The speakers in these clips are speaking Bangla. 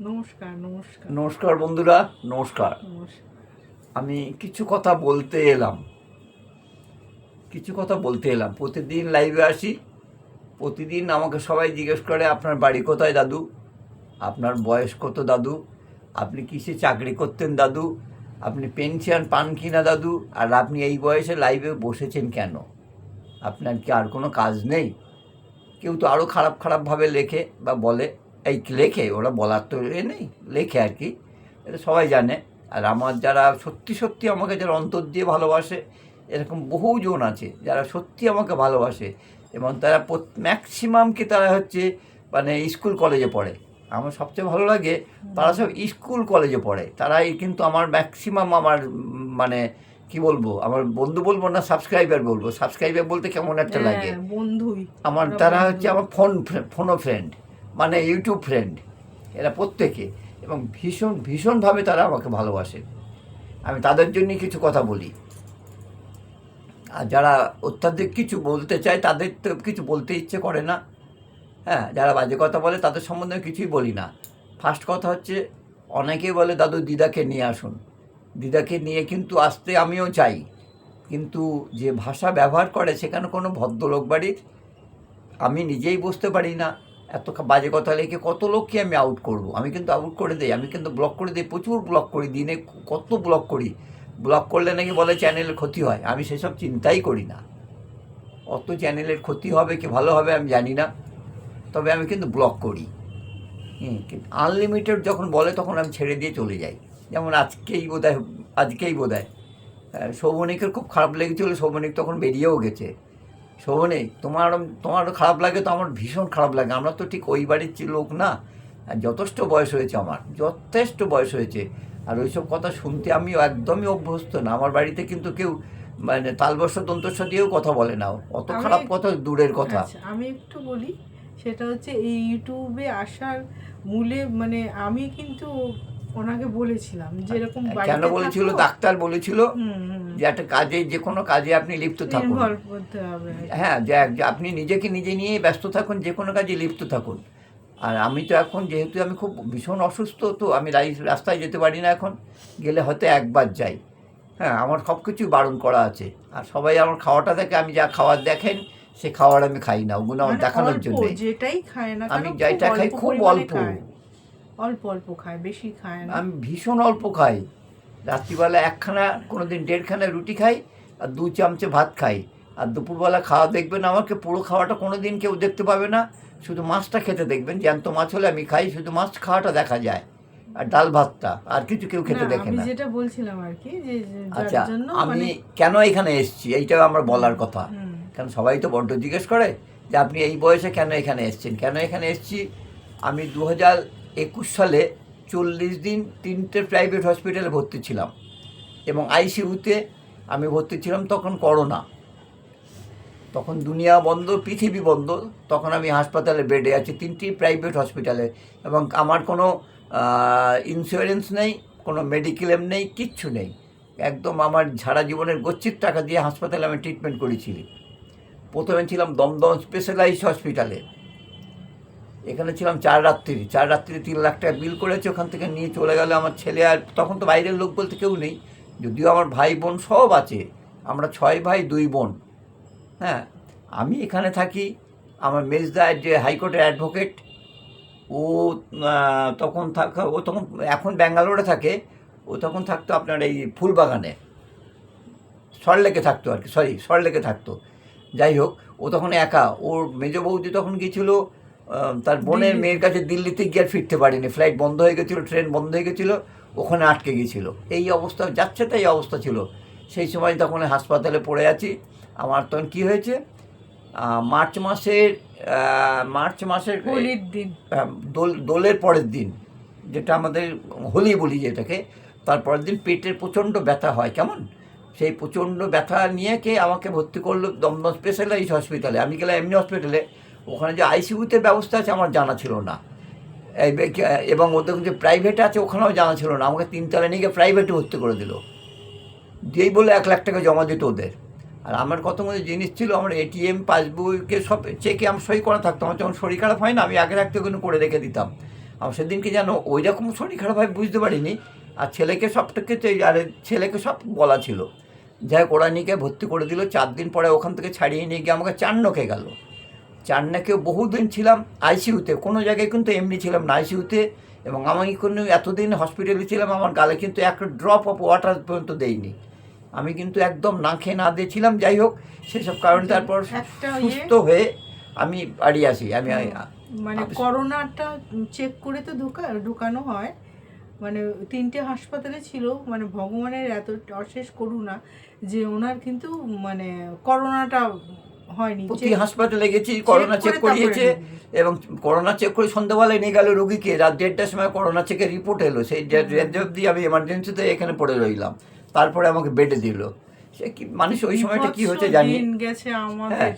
নমস্কার নমস্কার। নমস্কার বন্ধুরা নমস্কার। নমস্কার। আমি কিছু কথা বলতে এলাম। কিছু কথা বলতে এলাম। প্রতিদিন লাইভে আসি। প্রতিদিন আমাকে সবাই জিজ্ঞেস করে আপনার বাড়ি কোথায় দাদু? আপনার বয়স কত দাদু? আপনি কিসে চাকরি করতেন দাদু? আপনি পেনশন পান কি না দাদু? আর আপনি এই বয়সে লাইভে বসেছেন কেন? আপনার কি আর কোনো কাজ নেই? কেউ তো আরও খারাপ খারাপভাবে লেখে বা বলে। এই লেখে ওরা বলার তো এ নেই লেখে আর কি। এটা সবাই জানে। আর আমার যারা সত্যি সত্যি আমাকে যারা অন্তর দিয়ে ভালোবাসে এরকম বহুজন আছে যারা সত্যি আমাকে ভালোবাসে এবং তারা ম্যাক্সিমামকে তারা হচ্ছে মানে স্কুল কলেজে পড়ে। আমার সবচেয়ে ভালো লাগে তারা সব স্কুল কলেজে পড়ে। তারাই কিন্তু আমার ম্যাক্সিমাম আমার মানে কি বলব আমার বন্ধু বলব না সাবস্ক্রাইবার বলব। সাবস্ক্রাইবার বলতে কেমন একটা লাগে। হ্যাঁ, বন্ধুই। আমার তারা হচ্ছে আমার ফোন ফোনো ফ্রেন্ড মানে ইউটিউব ফ্রেন্ড এরা প্রত্যেকে এবং ভীষণ, ভীষণভাবে তারা আমাকে ভালোবাসে। আমি তাদের জন্য কিছু কথা বলি। আর যারা অত্যাধিক কিছু বলতে চায়, তাদের তো কিছু বলতে ইচ্ছে করে না। হ্যাঁ যারা বাজে কথা বলে, তাদের সম্বন্ধে কিছুই বলি না। ফার্স্ট কথা হচ্ছে, অনেকেই বলে, দাদু, দিদাকে নিয়ে আসুন। দিদাকে নিয়ে কিন্তু আসতে আমিও চাই। কিন্তু যে ভাষা ব্যবহার করে, সেখানে কোনো ভদ্রলোক বাড়ির, আমি নিজেই বুঝতে পারি না। এত বাজে কথা লিখে কত লোককে আমি আউট করব? আমি কিন্তু আউট করে দিই, আমি কিন্তু ব্লক করে দিই, প্রচুর ব্লক করি, দিনে কত ব্লক করি? ব্লক করলে নাকি বলে চ্যানেলের ক্ষতি হয়, আমি সেসব চিন্তাই করি না। অত চ্যানেলের ক্ষতি হবে কি ভালো হবে আমি জানি না, তবে আমি কিন্তু ব্লক করি। হুম আনলিমিটেড যখন বলে তখন আমি ছেড়ে দিয়ে চলে যাই। যেমন আজকেই বোধ আজকেই বোধ হয় সৌবনিকের খুব খারাপ লেগেছিল সৌবনিক তখন বেরিয়েও গেছে। শোভনে তোমার তোমার খারাপ লাগে তো আমার ভীষণ খারাপ লাগে। আমরা তো ঠিক ওই বাড়ির লোক না। আর যথেষ্ট বয়স হয়েছে আমার যথেষ্ট বয়স হয়েছে। আর ওইসব কথা শুনতে আমি একদমই অভ্যস্ত না। আমার বাড়িতে কিন্তু কেউ মানে তালবর্ষ দন্তস্ব দিয়েও কথা বলে না। অত খারাপ কথা দূরের কথা। আচ্ছা, আমি একটু বলি সেটা হচ্ছে এই ইউটিউবে আসার মূলে মানে আমি কিন্তু ওনাকে বলেছিলাম যে এরকম কেন বলেছিল? ডাক্তার বলেছিল যে একটা কাজে যে কোনো কাজে আপনি লিপ্ত থাকুন। হ্যাঁ যে আপনি নিজেকে নিজে নিয়েই ব্যস্ত থাকুন যে কোনো কাজে লিপ্ত থাকুন। আর আমি তো এখন যেহেতু আমি খুব ভীষণ অসুস্থ তো আমি রাস্তায় যেতে পারি না এখন। গেলে হয়তো একবার যাই। হ্যাঁ আমার সব কিছু বারণ করা আছে। আর সবাই আমার খাওয়াটা দেখে আমি যা খাবার দেখেন সে খাবার আমি খাই না। ওগুলো আমার মানে দেখানোর জন্য। যেটাই খায় না আমি যেটা খাই খুব অল্প। অল্প অল্প খায় বেশি খায় না। আমি ভীষণ অল্প খাই। রাত্রিবেলা একখানা কোনো দিন দেড়খানা রুটি খাই আর দু চামচে ভাত খাই। আর দুপুরবেলা খাওয়া দেখবেন আমাকে পুরো খাওয়াটা কোনো দিন কেউ দেখতে পাবে না। শুধু মাছটা খেতে দেখবেন জ্যান্ত মাছ হলে আমি খাই শুধু মাছ খাওয়াটা দেখা যায়। আর ডাল ভাতটা আর কিছু কেউ খেতে দেখে না। যেটা বলছিলাম আর কি যে আচ্ছা আমি মানে কেন এখানে এসেছি? এইটাও আমার বলার কথা। কারণ সবাই তো বড্ড জিজ্ঞেস করে যে আপনি এই বয়সে কেন এখানে এসেছেন? কেন এখানে এসেছি? আমি দু হাজার একুশ সালে চল্লিশ দিন তিনটে প্রাইভেট হসপিটালে ভর্তি ছিলাম। এবং আইসিইউতে আমি ভর্তি ছিলাম তখন করোনা। তখন দুনিয়া বন্ধ, পৃথিবী বন্ধ, তখন আমি হাসপাতালে বেডে আছি, তিনটি প্রাইভেট হসপিটালে এবং আমার কোনো ইন্স্যুরেন্স নেই, কোনো মেডিক্লেম নেই, কিচ্ছু নেই। একদম আমার সারা জীবনের গচ্ছিত টাকা দিয়ে হাসপাতালে আমি ট্রিটমেন্ট করেছি। প্রথমে ছিলাম দমদম স্পেশালাইজড হসপিটালে এখানে ছিলাম চার রাত্রি চার রাত্রি তিন লাখ টাকা বিল করেছে, ওখান থেকে নিয়ে চলে গেল আমার ছেলে আর তখন তো বাইরের লোক বলতে কেউ নেই, যদিও আমার ভাই বোন সব আছে, আমরা ছয় ভাই, দুই বোন। হ্যাঁ আমি এখানে থাকি, আমার মেজদার যে হাইকোর্টের অ্যাডভোকেট ও তখন থাক, ও তখন এখন ব্যাঙ্গালোরে থাকে, ও তখন থাকতো আপনার এই ফুলবাগানে। সরলেকে থাকতো আর কি সরি সরলেকে থাকতো। যাই হোক, ও তখন একা, ওর মেজ বৌদি তখন গিয়েছিল তার বোনের মেয়ের কাছে দিল্লিতে গিয়ে আর ফিরতে পারেনি। ফ্লাইট বন্ধ হয়ে গেছিল ট্রেন বন্ধ হয়ে গেছিল ওখানে আটকে গিয়েছিল এই অবস্থা যাচ্ছে তাই অবস্থা ছিল। সেই সময় তখন হাসপাতালে পড়ে আছি। আমার তখন কি হয়েছে? মার্চ মাসের মার্চ মাসের হোলির দিন। দোল দোলের পরের দিন যেটা আমাদের হোলি বলি যেটাকে তার পরের দিন পেটের প্রচণ্ড ব্যথা হয়। কেমন? সেই প্রচণ্ড ব্যথা নিয়ে কে আমাকে ভর্তি করল দমদম স্পেশালাইজ হসপিটালে আমি গেলাম এমনি হসপিটালে ওখানে যে আইসিইউতে ব্যবস্থা আছে আমার জানা ছিল না। এবং ওদের যে প্রাইভেট আছে ওখানেও জানা ছিল না। আমাকে তিনতলা নিয়ে গিয়ে প্রাইভেটে ভর্তি করে দিল। দিয়েই বলে এক লাখ টাকা জমা দিত ওদের। আর আমার কত মতো জিনিস ছিল, আমার এটিএম পাসবুকে সব চেকে আমার সই করা থাকতো। আমার যখন শরীর খারাপ হয় না, আমি আগে রাখতে ওখানে করে রেখে দিতাম। আমার সেদিনকে যেন ওই রকম শরীর খারাপ হয় বুঝতে পারিনি। আর ছেলেকে সবটাকে আর ছেলেকে সব বলা ছিল। যাই ওরা নিয়ে ভর্তি করে দিল। চার দিন পরে ওখান থেকে ছাড়িয়ে নিয়ে গিয়ে আমাকে চান্নকে গেল। চান্নাকেও বহুদিন ছিলাম আইসিইউতে কোনো জায়গায় কিন্তু এমনি ছিলাম না আইসিইউতে। এবং আমি কোনো এতদিন হসপিটালে ছিলাম আমার গালে কিন্তু এক ড্রপ অফ ওয়াটার পর্যন্ত দেয়নি। আমি কিন্তু একদম না খেয়ে না দিয়েছিলাম যাই হোক সেসব কারণে তারপর ইয়ে- সুস্থ হয়ে আমি বাড়ি আসি। আমি মানে করোনাটা চেক করে তো ঢুকা ঢুকানো হয়। মানে তিনটে হাসপাতালে ছিল মানে ভগবানের এত অশেষ করুণা যে ওনার কিন্তু মানে করোনাটা হয়নি প্রতি হাসপাতালে গেছি করোনা চেক করিয়েছে এবং করোনা চেক করে সন্ধ্যাবেলায় নিয়ে গেল রুগীকে রাত দেড়টার সময় করোনা চেকের রিপোর্ট এলো। সেই রেঞ্জ অব্দি আমি এমার্জেন্সিতে এখানে পড়ে রইলাম। তারপরে আমাকে বেডে দিল। সে কি মানুষ ওই সময়টা কি বিভৎস জানি গেছে হ্যাঁ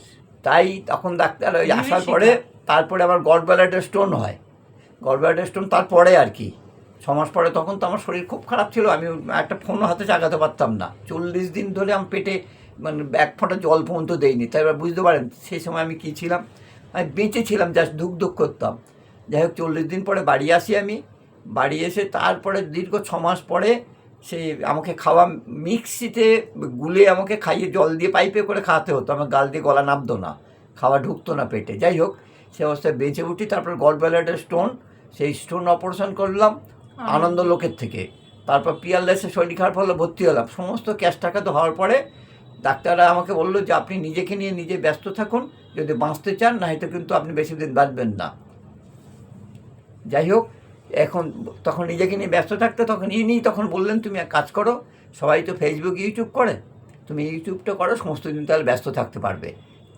তাই তখন ডাক্তার ওই আসার পরে তারপরে আমার গড ব্যালাডের স্টোন হয়। গড ব্যালাডের স্টোন তারপরে আর কি। ছ মাস পরে তখন তো আমার শরীর খুব খারাপ ছিল আমি একটা ফোনও হাতে চাগাতে পারতাম না। চল্লিশ দিন ধরে আমি পেটে মানে এক ফোঁটা জল পর্যন্ত দেইনি তাই এবার বুঝতে পারেন সেই সময় আমি কী ছিলাম? আমি বেঁচে ছিলাম জাস্ট ধুক ধুক করতাম। যাই হোক চল্লিশ দিন পরে বাড়ি আসি আমি। বাড়ি এসে তারপরে দীর্ঘ ছ মাস পরে সে আমাকে খাওয়া মিক্সিতে গুলে আমাকে খাইয়ে জল দিয়ে পাইপে করে খাওয়াতে হতো। আমার গাল দিয়ে গলা নামতো না খাওয়া ঢুকতো না পেটে। যাই হোক সে অবস্থায় বেঁচে উঠি তারপর গড ব্যালাডের স্টোন সেই স্টোন অপারেশন করলাম আনন্দ লোকের থেকে। তারপর পিয়ারলেসে শরীর খারাপ হলে ভর্তি হলাম। সমস্ত ক্যাশ টাকা তো হওয়ার পরে ডাক্তাররা আমাকে বলল যে আপনি নিজেকে নিয়ে নিজে ব্যস্ত থাকুন, যদি বাঁচতে চান না হয়তো কিন্তু আপনি বেশি দিন বাঁচবেন না। যাই হোক, এখন তখন নিজেকে নিয়ে ব্যস্ত থাকতে তখন ইনি তখন বললেন, তুমি এক কাজ করো, সবাই তো ফেসবুক ইউটিউব করে। তুমি ইউটিউবটা করো, সমস্ত দিন তাহলে ব্যস্ত থাকতে পারবে।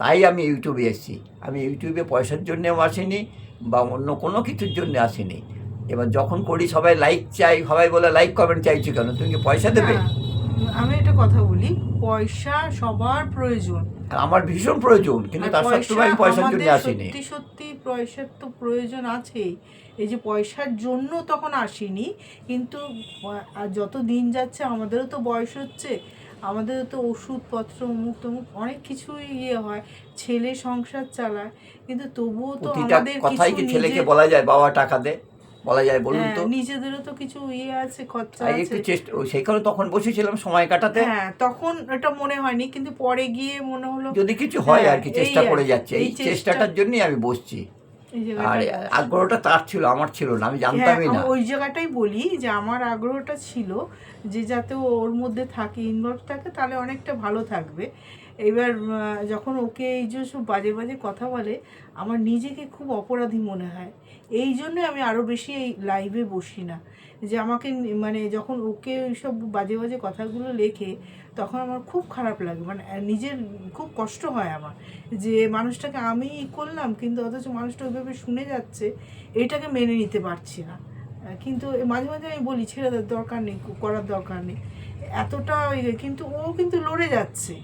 তাই আমি ইউটিউবে এসেছি। আমি ইউটিউবে পয়সার জন্যেও আসিনি বা অন্য কোনো কিছুর জন্য আসিনি। এবার যখন করি, সবাই লাইক চাই, সবাই বলে লাইক কমেন্ট চাইছো কেন? তুমি কি পয়সা দেবে? আমি একটা কথা বলি পয়সা সবার প্রয়োজন। আমার ভীষণ প্রয়োজন কিন্তু তার সত্ত্বেও আমি পয়সার জন্য আসিনি। সত্যি সত্যি পয়সার তো প্রয়োজন আছেই। এই যে পয়সার জন্য তখন আসিনি কিন্তু আর যত দিন যাচ্ছে আমাদেরও তো বয়স হচ্ছে আমাদেরও তো ওষুধপত্র অমুক তমুক অনেক কিছুই ইয়ে হয় ছেলে সংসার চালায় কিন্তু তবুও তো আমাদের কথাই কি ছেলেকে বলা যায় বাবা টাকা দে? বলা যায় বলুন হ্যাঁ, তো? নিজেদেরও তো কিছু ইয়ে আছে খরচা আছে। একটু চেষ্টা সেই কারণে তখন বসেছিলাম সময় কাটাতে। হ্যাঁ তখন এটা মনে হয়নি কিন্তু পরে গিয়ে মনে হলো যদি কিছু হয় হ্যাঁ, আর কি চেষ্টা করে যাচ্ছে। এই চেষ্টাটার জন্যই আমি বসছি। আর আগ্রহটা তার ছিল আমার ছিল না আমি হ্যাঁ জানতামই না। ওই জায়গাটাই বলি যে আমার আগ্রহটা ছিল যে যাতে ওর মধ্যে থাকে ইনভলভ থাকে তাহলে অনেকটা ভালো থাকবে। এবার যখন ওকে এই যে সব বাজে বাজে কথা বলে আমার নিজেকে খুব অপরাধী মনে হয়। এই জন্য আমি আরও বেশি এই লাইভে বসি না। যে আমাকে মানে যখন ওকে ওইসব বাজে বাজে কথাগুলো লেখে, তখন আমার খুব খারাপ লাগে। মানে নিজের খুব কষ্ট হয় আমার। যে মানুষটাকে আমি করলাম, কিন্তু অথচ মানুষটা ওইভাবে শুনে যাচ্ছে, এটাকে মেনে নিতে পারছি না। কিন্তু মাঝে মাঝে আমি বলি, ছেড়ে দরকার নেই করার দরকার নেই। এতটা কিন্তু ও কিন্তু লড়ে যাচ্ছে।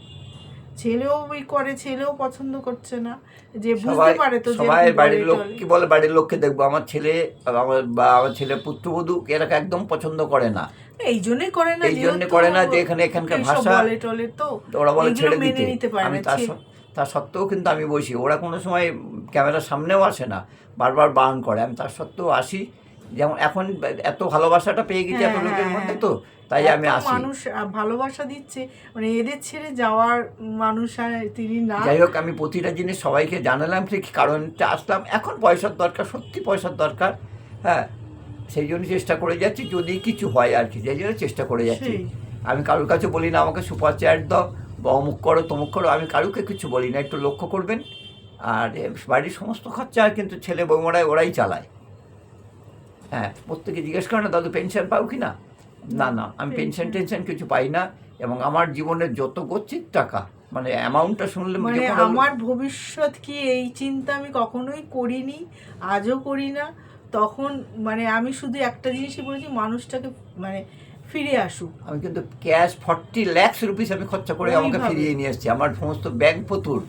ছেলেও ওই করে ছেলেও পছন্দ করছে না। যে বুঝতে পারে তো সবাই বাড়ির লোক কি বলে বাড়ির লোককে দেখব? আমার ছেলে আমার বা আমার ছেলে পুত্রবধূ এরা একদম পছন্দ করে না। এই জন্যই করে না এই জন্যে করে না যে এখানে এখানকার ভাষা বলে টলে তো। তো ওরা বলে ছেড়ে দিতে। নিতে পারে আমি তার তার সত্ত্বেও কিন্তু আমি বসি। ওরা কোনো সময় ক্যামেরার সামনেও আসে না। বারবার বারণ করে। আমি তার সত্ত্বেও আসি। যেমন এখন এত ভালোবাসাটা পেয়ে গেছি এত হ্যাঁ, লোকের হ্যাঁ, মধ্যে হ্যাঁ। তো তাই আমি আসি। মানুষ ভালোবাসা দিচ্ছে মানে এদের ছেড়ে যাওয়ার মানুষ আর তিনি না। যাই হোক আমি প্রতিটা জিনিস সবাইকে জানালাম ঠিক কারণটা আসলাম। এখন পয়সার দরকার সত্যি পয়সার দরকার হ্যাঁ। সেই জন্য চেষ্টা করে যাচ্ছি যদি কিছু হয় আর কি সেই জন্য চেষ্টা করে যাচ্ছি। আমি কারোর কাছে বলি না আমাকে সুপার চ্যাট দাও বা অমুক করো তমুক করো আমি কারুকে কিছু বলি না একটু লক্ষ্য করবেন। আর বাড়ির সমস্ত খরচা কিন্তু ছেলে বৌমারাই ওরাই চালায়। হ্যাঁ প্রত্যেকে জিজ্ঞেস করে না দাদু পেনশন পাও কি না? না না আমি পেনশন টেনশন কিছু পাই না এবং আমার জীবনের যত গচ্ছিত টাকা মানে অ্যামাউন্টটা শুনলে মানে আমার ভবিষ্যৎ কি এই চিন্তা আমি কখনোই করিনি আজও করি না। তখন মানে আমি শুধু একটা জিনিসই বলেছি মানুষটাকে মানে ফিরে আসুক। আমি কিন্তু ক্যাশ ফর্টি ল্যাক্স রুপিস আমি খরচা করে আমাকে ফিরিয়ে নিয়ে এসেছি। আমার সমস্ত ব্যাংক ফতুর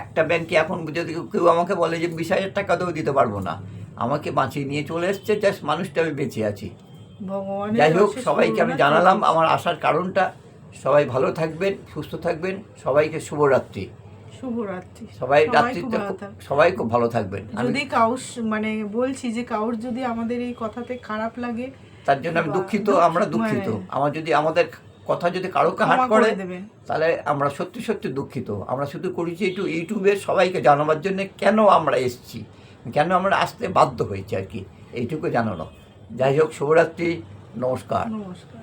একটা ব্যাংকে এখন যদি কেউ আমাকে বলে যে বিশ হাজার টাকা দিতে পারব না। আমাকে বাঁচিয়ে নিয়ে চলে এসছে জাস্ট মানুষটা আমি বেঁচে আছি। যাই হোক সবাইকে আমি জানালাম আমার আসার কারণটা। সবাই ভালো থাকবেন সুস্থ থাকবেন সবাইকে শুভরাত্রি। শুভরাত্রি। সবাই রাত্রিতে। সবাই খুব ভালো থাকবেন। যদি কাউর মানে বলছি যে কাউর যদি আমাদের এই কথাতে খারাপ লাগে তার জন্য আমি দুঃখিত আমরা দুঃখিত। হ্যাঁ। আমার যদি আমাদের কথা যদি কারোকে হাট করে করে তাহলে আমরা সত্যি সত্যি দুঃখিত। আমরা শুধু করেছি একটু ইউটিউবে সবাইকে জানাবার জন্য কেন আমরা এসেছি? কেন আমরা আসতে বাধ্য হয়েছি আর কি? এইটুকু জানানো যাই হোক শুভরাত্রি নমস্কার। নমস্কার।